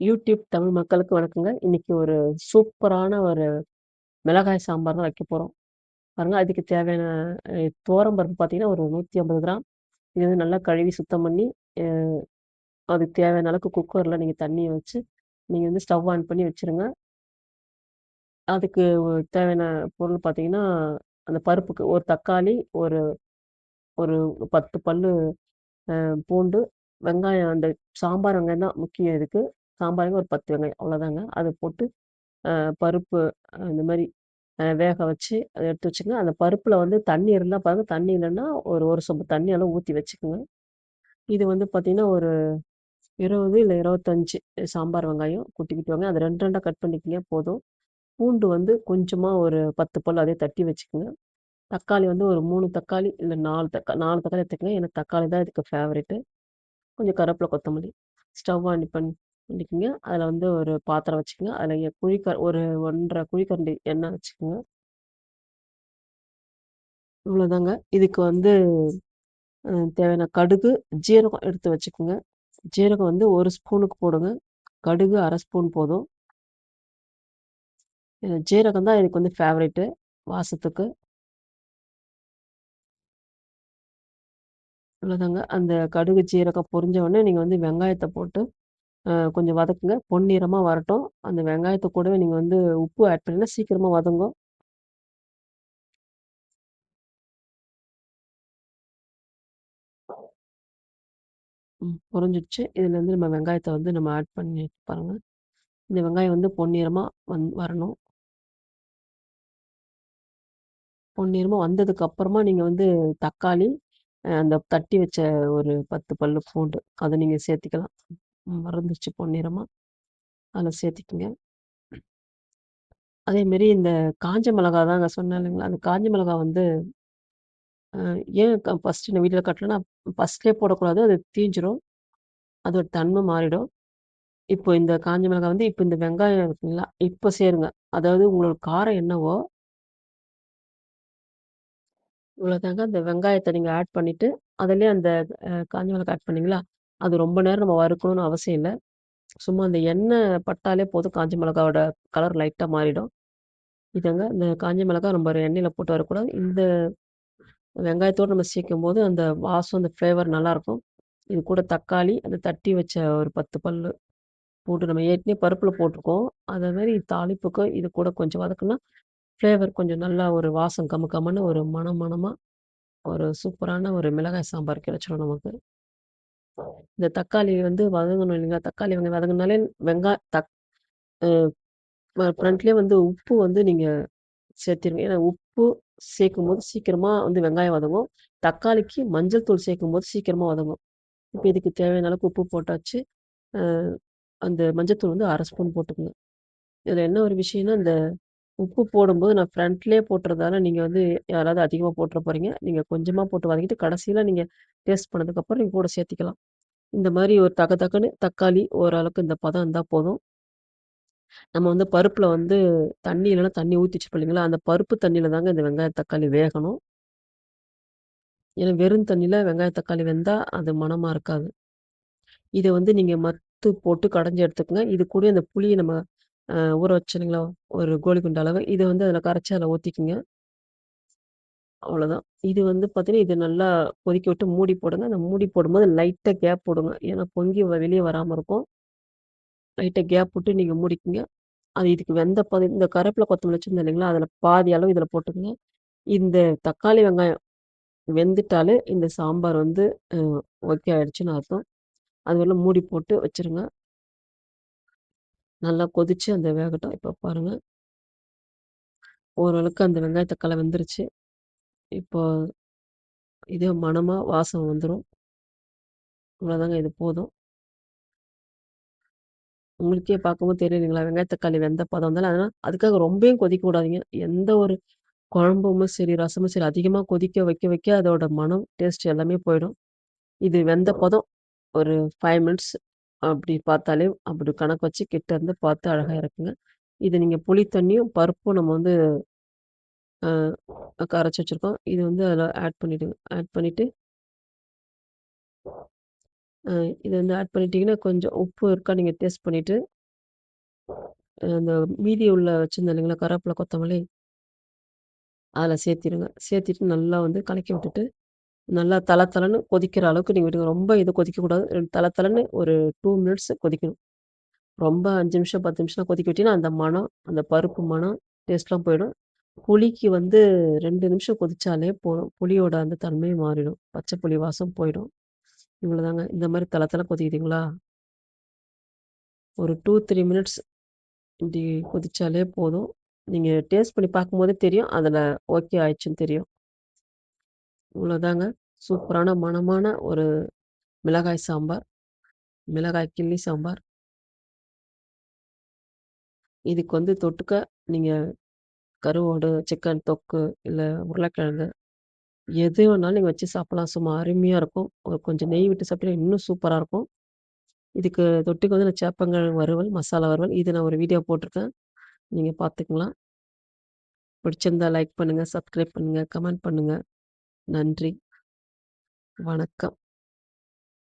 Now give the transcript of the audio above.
YouTube Tamil மக்களுக்கு வணக்கங்க. இன்னைக்கு ஒரு சூப்பரான ஒரு மிளகாய் சாம்பார் தான் வைக்க போறோம். பாருங்க அதுக்கு தேவையான அ துவரம் பருப்பு பார்த்தீங்கன்னா, ஒரு 150 கிராம். இது வந்து நல்லா கழுவி சுத்தம் பண்ணி, அ அதுக்கு தேவையான அளவுக்கு குக்கர்ல நீங்க தண்ணிய வச்சு, நீங்க வந்து ஸ்டவ் ஆன் பண்ணி வச்சுருங்க. அதுக்கு தேவையான பொருள் பார்த்தீங்கன்னா, அந்த பருப்புக்கு ஒரு தக்காளி, ஒரு ஒரு 10 பல்லு அ பூண்டு, வெங்காயம் அந்த சாம்பார் வெங்காயம் தான் முக்கியம் இதுக்கு. சாம்பாருக்கு ஒரு 10 வெங்காயம் அவ்வளோதாங்க. அதை போட்டு பருப்பு இந்த மாதிரி வேக வச்சு அதை எடுத்து வச்சுங்க அந்த பருப்பில் வந்து தண்ணி இருந்தால் பாருங்கள் தண்ணி இல்லைன்னா ஒரு ஒரு சொம்பு தண்ணி அளவு ஊத்தி இது வந்து பார்த்தீங்கன்னா, ஒரு இருபது இல்லை இருபத்தஞ்சி சாம்பார் வெங்காயம் குட்டி குட்டி வெங்காயம். அத 2 2டா கட் பண்ணிக்கிங்க போதும். பூண்டு வந்து கொஞ்சமாக ஒரு 10 பல் அதே தட்டி வச்சுக்கோங்க தக்காளி வந்து ஒரு மூணு தக்காளி இல்லை நாலு தக்கா நாலு தக்காளி எடுத்துக்கங்க. எனக்கு தக்காளி தான் இதுக்கு ஃபேவரெட்டு கொஞ்சம் கருவேப்பிலை கொத்தமல்லி. ஸ்டவ் ஆன் பண்ணி பண்ணிக்கோங்க அதில் வந்து ஒரு பாத்திரம் வச்சுக்கோங்க அதில் குழிக்க ஒரு 1 1/2 குழிக்கரண்டி எண்ணெய் வச்சுக்கோங்க இவ்வளோதாங்க. இதுக்கு வந்து தேவையான கடுகு, ஜீரகம் எடுத்து வச்சுக்கோங்க. ஜீரகம் வந்து ஒரு ஸ்பூனுக்கு போடுங்க. கடுகு அரை ஸ்பூன் போதும். ஜீரகம் தான் எனக்கு வந்து ஃபேவரெட்டு வாசத்துக்கு. இவ்வளோதாங்க. அந்த கடுகு, ஜீரகம் பொரிஞ்ச உடனே நீங்கள் வந்து வெங்காயத்தை போட்டு கொஞ்சம் வதக்குங்க. பொன்னிறமா வரட்டும். அந்த வெங்காயத்தை கூடவே நீங்கள் வந்து உப்பு ஆட் பண்ணீங்கன்னா சீக்கிரமாக வதங்கும். ம் பொரிஞ்சிடுச்சு. வந்து நம்ம வெங்காயத்தை வந்து நம்ம ஆட் பண்ணி பாருங்கள் இந்த வெங்காயம் வந்து பொன்னிறமாக வந் வரணும். பொன்னிறமாக வந்ததுக்கு அப்புறமா நீங்கள் வந்து தக்காளி, அந்த தட்டி வச்ச ஒரு 10 பல்லு பூண்டு. அதை நீங்கள் சேர்த்திக்கலாம். மறந்துச்சு பொன்னிறமா. அதில் சேர்த்திக்கங்க. அதேமாரி இந்த காஞ்ச மிளகா தாங்க சொன்னேன் இல்லைங்களா? அந்த காஞ்ச மிளகா வந்து அ ஏன் க ஃபர்ஸ்ட்டு நான் வீடியோல காட்டலன்னா, ஃபர்ஸ்ட்லயே போடக்கூடாது. அது தீஞ்சிரும். அதோட தன்மை மாறிடும். இப்போ இந்த காஞ்ச மிளகா வந்து இப்போ இந்த வெங்காயம் இருக்குங்களா? இப்போ சேருங்க. அதாவது உங்களுக்கு காரம் என்னவோ இவ்வளோதாங்க. அந்த வெங்காயத்த நீங்க ஆட் பண்ணிட்டு, அதிலயே அந்த அ காஞ்ச மிளகா ஆட் பண்ணீங்களா? அது ரொம்ப நேரம் நம்ம வறுக்கணும்னு அவசியம் இல்ல. சும்மா அந்த எண்ணெய் பட்டாலே போதும் காஞ்ச மிளகாவோட கலர் லைட்டா மாறிடும். இதங்க இந்த காஞ்ச மிளகா நம்ம எண்ணெயில போட்டு வரக்கூடாது. இந்த வெங்காயத்தோடு நம்ம சேர்க்கும்போது அந்த வாசம், அந்த ஃப்ளேவர் நல்லாயிருக்கும். இது கூட தக்காளி, அந்த தட்டி வச்ச ஒரு 10 பல்லு போட்டு நம்ம ஏற்கனவே பருப்புல போட்டுருக்கோம். அதே மாரி தாளிப்புக்கு இது கூட கொஞ்சம் வதக்குனா, ஃப்ளேவர் கொஞ்சம் நல்லா ஒரு வாசம் கம கமன்னு ஒரு மணம் மணமா, ஒரு சூப்பரான ஒரு மிளகாய் சாம்பார் கிடைச்சிரும் நமக்கு. இந்த தக்காளி வந்து வதங்கணும் இல்லைங்களா? தக்காளி வெங்காயம் வதங்குனாலே வெங்காய தக் ஃப்ரண்ட்லேயே வந்து உப்பு வந்து நீங்கள் சேர்த்திருங்க. ஏன்னா உப்பு சேர்க்கும்போது சீக்கிரமாக வந்து வெங்காயம் வதங்கும். தக்காளிக்கு மஞ்சள் தூள் சேர்க்கும்போது சீக்கிரமாக வதங்கும். இப்போ இதுக்கு தேவையான அளவுக்கு உப்பு போட்டாச்சு. அந்த அந்த மஞ்சத்தூள் வந்து அரை ஸ்பூன் போட்டுக்கணும் இதில் என்ன ஒரு விஷயம்னா, இந்த உப்பு போடும்போது நான் ஃப்ரண்ட்லேயே போட்டுறதால நீங்க வந்து யாராவது அதிகமா போட்டுற போறீங்க. நீங்க கொஞ்சமா போட்டு வதக்கிட்டு கடைசியில நீங்க டேஸ்ட் பண்ணதுக்கப்புறம் நீங்க கூட சேர்த்திக்கலாம். இந்த மாரி ஒரு தக தகன்னு தக்காளி ஓரளவுக்கு இந்த பதம் இருந்தா போதும். நம்ம வந்து பருப்புல வந்து தண்ணி இல்லன்னா தண்ணி ஊத்தி வச்சிருப்போம் இல்லைங்களா? அந்த பருப்பு தண்ணியில தாங்க இந்த வெங்காயம், தக்காளி வேகணும். ஏன்னா வெறும் தண்ணியில் வெங்காயம், தக்காளி வெந்தா அது மணமா இருக்காது. இத வந்து நீங்க மத்து போட்டு கடைஞ்சு எடுத்துக்கங்க. இது கூடயே அந்த புளிய நம்ம அ ஊற வச்சோம் ஒரு கோலி குண்டு அளவு. இத வந்து அதில கரைச்சு அதில ஊத்திக்கங்க. அவ்வளோதான். இது வந்து பார்த்தீங்கன்னா, இது நல்லா கொதிக்க விட்டு மூடி போடுங்க. அந்த மூடி போடும்போது லைட்டா கேப் விடுங்க. ஏன்னா பொங்கி வெளிய வராம இருக்கும். லைட்டா கேப் விட்டு நீங்க மூடிக்கிங்க அது இதுக்கு வெந்த பாதி இந்த கருவேப்பில, கொத்தமல்லி வச்சிருந்தேன் இல்லைங்களா? அதில பாதி அளவு இதில போட்டுக்கங்க. இந்த தக்காளி, வெங்காயம் வெந்துட்டாலே இந்த சாம்பார் வந்து அ ஓகே ஆயிடுச்சுன்னு அர்த்தம். அதுவரையிலும் மூடி போட்டு வச்சுருங்க. நல்லா கொதிச்சு அந்த வேகட்டும். இப்ப பாருங்க. ஓரளவுக்கு அந்த வெங்காய, தக்காளி வெந்துருச்சு. இப்போ இதே மணமா வாசம் வந்துரும். இவ்வளோதாங்க இது போதும். உங்களுக்கே பார்க்கும்போது தெரியும் இல்லைங்களா? வெங்காய, தக்காளி வெந்த பதம் வந்தாலும் அதனால அதுக்காக ரொம்பயும் கொதிக்க விடாதீங்க. எந்த ஒரு குழம்பும் சரி, ரசமும் சரி அதிகமா கொதிக்க வைக்க வைக்க அதோட மனம், டேஸ்ட் எல்லாமே போயிடும். இது வெந்த பதம் ஒரு 5 மினிட்ஸ் அப்படி பார்த்தாலே அப்படி கணக்கு வச்சு கிட்ட இருந்து பார்த்து அழகாக இருக்குங்க இது நீங்கள் புளி தண்ணியும், பருப்பும் நம்ம வந்து கரைச்சி வச்சுருக்கோம் வச்சிருக்கோம். இது வந்து அதில் ஆட் பண்ணிவிடுங்க ஆட் பண்ணிவிட்டு இது வந்து ஆட் பண்ணிட்டீங்கன்னா, கொஞ்சம் உப்பு இருக்கா நீங்கள் டேஸ்ட் பண்ணிவிட்டு அந்த மீதி உள்ள வச்சுருந்தேன் இல்லைங்களா? கருவேப்பில, கொத்தமல்லி அதில் சேர்த்திடுங்க சேர்த்திட்டு நல்லா வந்து கலக்கி விட்டுட்டு, நல்லா தள தளன்னு கொதிக்கிற அளவுக்கு நீங்கள் விடுங்க. ரொம்ப இது கொதிக்கக்கூடாது. தள தளன்னு ஒரு டூ மினிட்ஸ் கொதிக்கணும். ரொம்ப அஞ்சு நிமிஷம், 10 நிமிஷம்லாம் கொதிக்க விட்டீங்கன்னா, அந்த மணம், அந்த பருப்பு மணம், டேஸ்ட்லாம் போயிடும். புளிக்கு வந்து ரெண்டு நிமிஷம் கொதிச்சாலே போதும். புளியோட அந்த தன்மையை மாறிடும். பச்சை புளி வாசம் போயிடும். இவ்வளோதாங்க. இந்த மாதிரி தள தள கொதிக்குதுங்களா? ஒரு 2, 3 மினிட்ஸ் இப்படி கொதிச்சாலே போதும். நீங்கள் டேஸ்ட் பண்ணி பார்க்கும்போதே தெரியும். அதில் ஓகே ஆயிடுச்சுன்னு தெரியும். இவ்வளோதாங்க. சூப்பரான மணமான ஒரு மிளகாய் சாம்பார். மிளகாய் கிள்ளி சாம்பார். இதுக்கு வந்து தொட்டுக்க நீங்கள் கருவாடு, சிக்கன் தொக்கு, இல்லை உருளைக்கிழங்கு எது வேணாலும் நீங்கள் வச்சு சாப்பிடலாம். சும்மா அருமையாக இருக்கும். ஒரு கொஞ்சம் நெய் விட்டு சாப்பிட்டா இன்னும் சூப்பராக இருக்கும். இதுக்கு தொட்டுக்கு வந்து நான் சேப்பங்கள் வறுவல், மசாலா வறுவல் இது நான் ஒரு வீடியோ போட்டிருக்கேன். நீங்கள் பார்த்துக்கலாம். பிடிச்சிருந்தா லைக் பண்ணுங்கள் சப்ஸ்கிரைப் பண்ணுங்கள் கமெண்ட் பண்ணுங்கள் நன்றி. வணக்கம்.